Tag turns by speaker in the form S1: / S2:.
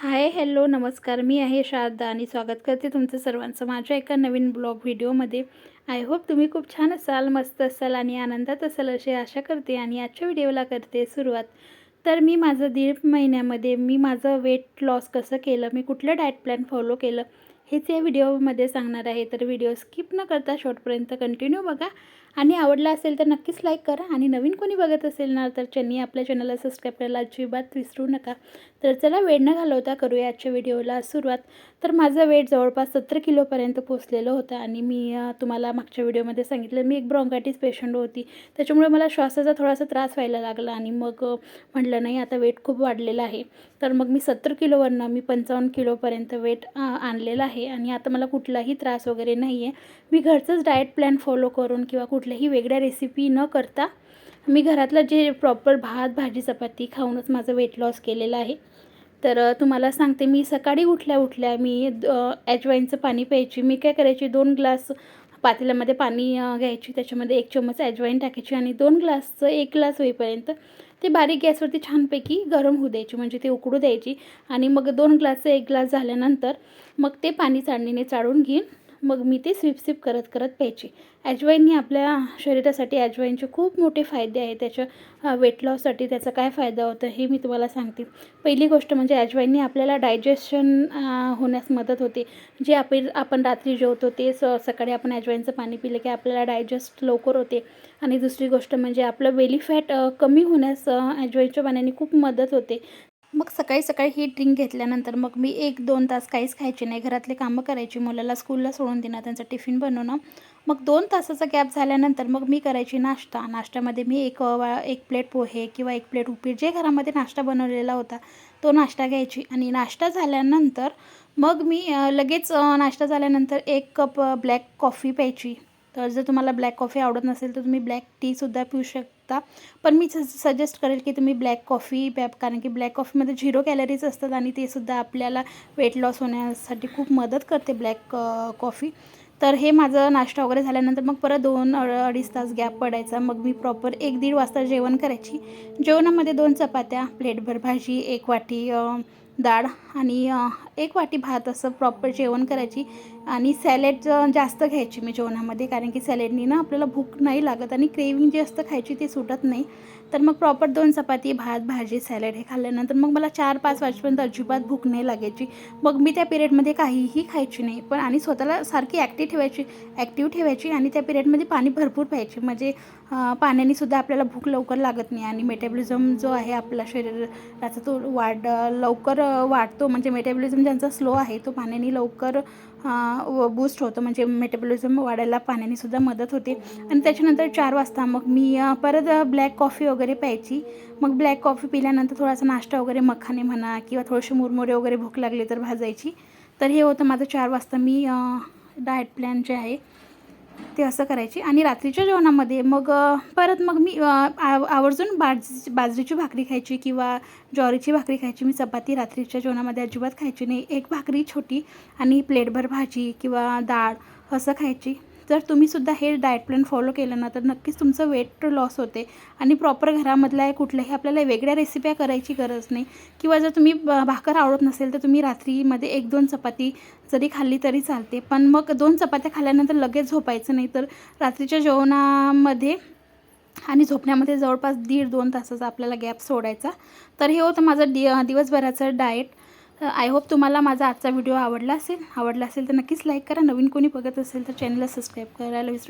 S1: Hi hello नमस्कार. मी आहे शारदा आणि स्वागत करते तुमचं सर्वांचं माझ्या एका नवीन ब्लॉग व्हिडिओमध्ये. आय होप तुम्ही खूप छान असाल मस्त असाल आणि आनंदात असाल अशी आशा करते आणि आजच्या व्हिडिओला करते सुरुवात. तर मी माझं दीड महिन्यामध्ये मी माझं वेट लॉस कसं केलं मी कुठलं डाएट प्लॅन फॉलो केलं हेच या व्हिडिओमध्ये सांगणार आहे. तर व्हिडिओ स्किप न करता शॉर्टपर्यंत कंटिन्यू बघा. आणि आवडला असेल तर नक्कीच लाईक करा. आणि नवीन कोणी बघत असेल ना तर त्यांनी आपल्या चॅनलला सबस्क्राईब करायला अजिबात विसरू नका. तर चला वेळ न घालवता करूया आजच्या व्हिडिओला सुरुवात. तर माझा वेट जवळपास सत्तर किलोपर्यंत पोचलेलं होतं आणि मी तुम्हाला मागच्या व्हिडिओमध्ये सांगितलं मी एक ब्रॉन्कायटिस पेशंट होती. त्याच्यामुळे मला श्वासाचा थोडासा त्रास व्हायला लागला आणि मग म्हटलं नाही आता वेट खूप वाढलेलं आहे. तर मग मी सत्तर किलोवरनं मी पंचावन्न किलोपर्यंत वेट आणलेलं आहे. आणि आता मला कुठलाही त्रास वगैरे नाही आहे मी घरचंच डाएट प्लॅन फॉलो करून किंवा कुठल्याही वेगळ्या रेसिपी न करता मी घरातलं जे प्रॉपर भात भाजी चपाती खाऊनच माझं वेट लॉस केलेलं आहे. तर तुम्हाला सांगते मी सकाळी उठल्या उठल्या मी ॲजवाईनचं पाणी प्यायची. मी काय करायची दोन ग्लास पातेल्यामध्ये पाणी घ्यायची. त्याच्यामध्ये एक चम्मच ॲजवाईन टाकायची आणि दोन ग्लासचं एक ग्लास होईपर्यंत ते बारीक गॅसवरती छानपैकी गरम होऊ द्यायची. म्हणजे ते उकडू द्यायची आणि मग दोन ग्लासचं एक ग्लास झाल्यानंतर मग ते पाणी चाळणीने चाळून घेईन मग मी ते स्विप स्विप करत करत प्यायची. ॲजवाईननी आपल्या शरीरासाठी ॲजवाईनचे खूप मोठे फायदे आहेत. त्याच्या वेट लॉससाठी त्याचा काय फायदा होतं हे मी तुम्हाला सांगते. पहिली गोष्ट म्हणजे ॲजवाईनने आपल्याला डायजेशन होण्यास मदत होते. जे आपण आपण रात्री जेवतो ते स सकाळी आपण ॲजवाईनचं पाणी पिलं की आपल्याला डायजेस्ट लवकर होते. आणि दुसरी गोष्ट म्हणजे आपलं बेली फॅट कमी होण्यास ॲजवाईनच्या पाण्याने खूप मदत होते. मग सकाळी सकाळी ही ड्रिंक घेतल्यानंतर मग मी एक दोन तास काहीच खायची नाही. घरातले कामं करायची मुलाला स्कूलला सोडून देणं त्यांचं टिफिन बनवणं. मग दोन तासाचा गॅप झाल्यानंतर मग मी करायची नाश्ता. नाश्त्यामध्ये मी एक एक प्लेट पोहे किंवा एक प्लेट उपीट जे घरामध्ये नाश्ता बनवलेला होता तो नाश्ता घ्यायची. आणि नाश्ता झाल्यानंतर मग मी लगेच नाश्ता झाल्यानंतर एक कप ब्लॅक कॉफी प्यायची. तर जर तुम्हाला ब्लॅक कॉफी आवडत नसेल तर तुम्ही ब्लॅक टीसुद्धा पिऊ शकता. पण मी सजेस्ट करेल की तुम्ही ब्लॅक कॉफी प्या कारण की ब्लॅक कॉफीमध्ये झिरो कॅलरीज असतात आणि ते सुद्धा आपल्याला वेट लॉस होण्यासाठी खूप मदत करते ब्लॅक कॉफी तर हे माझं नाश्ता वगैरे झाल्यानंतर मग परत दोन अडीच तास गॅप पडायचा. मग मी प्रॉपर एक दीड वाजता जेवण करायची. जेवणामध्ये दोन चपात्या प्लेटभर भाजी एक वाटी डाळ आणि एक वाटी भात असं प्रॉपर जेवण करायची. आणि सॅलेड जास्त घ्यायची मी जेवणामध्ये कारण की सॅलेडनी ना आपल्याला भूक नाही लागत आणि क्रेविंग जे असतं खायची ती सुटत नाही. तर मग प्रॉपर दोन चपाती भात भाजी सॅलेड हे खाल्ल्यानंतर मग मला चार पाच वाजेपर्यंत अजिबात भूक नाही लागायची. मग मी त्या पिरियडमध्ये काहीही खायची नाही पण आणि स्वतःला सारखी ॲक्टिव्ह ठेवायची ॲक्टिव्ह ठेवायची आणि त्या पिरियडमध्ये पाणी भरपूर प्यायची. म्हणजे पाण्यानेसुद्धा आपल्याला भूक लवकर लागत नाही आणि मेटाबॉलिझम जो आहे आपला शरीराचा तो वाढ लवकर वाढतो. म्हणजे मेटाबॉलिझम ज्यांचा स्लो आहे तो पाण्याने लवकर व बूस्ट होतं. म्हणजे मेटाबॉलिझम वाढायला पाण्याने मदत होते. आणि त्याच्यानंतर चार वाजता मग मी परत ब्लॅक कॉफी वगैरे प्यायची. मग ब्लॅक कॉफी पिल्यानंतर थोडासा नाश्ता वगैरे मखाने म्हणा किंवा थोडेसे मुरमुरे वगैरे भूक लागली तर भाजायची. तर हे होतं माझं चार वाजता. मी डाएट प्लॅन जे आहे ते असं करायची. आणि रात्रीच्या जेवणामध्ये मग परत मग मी आवर्जून बाज बाजरीची भाकरी खायची किंवा ज्वारीची भाकरी खायची. मी चपाती रात्रीच्या जेवणामध्ये अजिबात खायची नाही. एक भाकरी छोटी आणि प्लेटभर भाजी किंवा डाळ असं खायची. जर तुम्हीसुद्धा हे डाएट प्लॅन फॉलो केलं ना तर नक्कीच तुमचं वेट लॉस होते. आणि प्रॉपर घरामधल्या कुठल्याही आपल्याला वेगळ्या रेसिप्या करायची गरज नाही. किंवा जर तुम्ही भाकर आवडत नसेल तर तुम्ही रात्रीमध्ये एक दोन चपाती जरी खाल्ली तरी चालते. पण मग दोन चपात्या खाल्ल्यानंतर लगेच झोपायचं नाही तर रात्रीच्या जेवणामध्ये आणि झोपण्यामध्ये जवळपास दीड दोन तासाचा आपल्याला गॅप सोडायचा. तर हे होतं माझं डि दिवसभराचं डाएट आय होप तुम्हाला माझा आजचा व्हिडिओ आवडला असेल. आवडला असेल तर नक्कीच लाईक करा. नवीन कोणी बघत असेल तर चॅनलला सबस्क्राईब करायला विसरू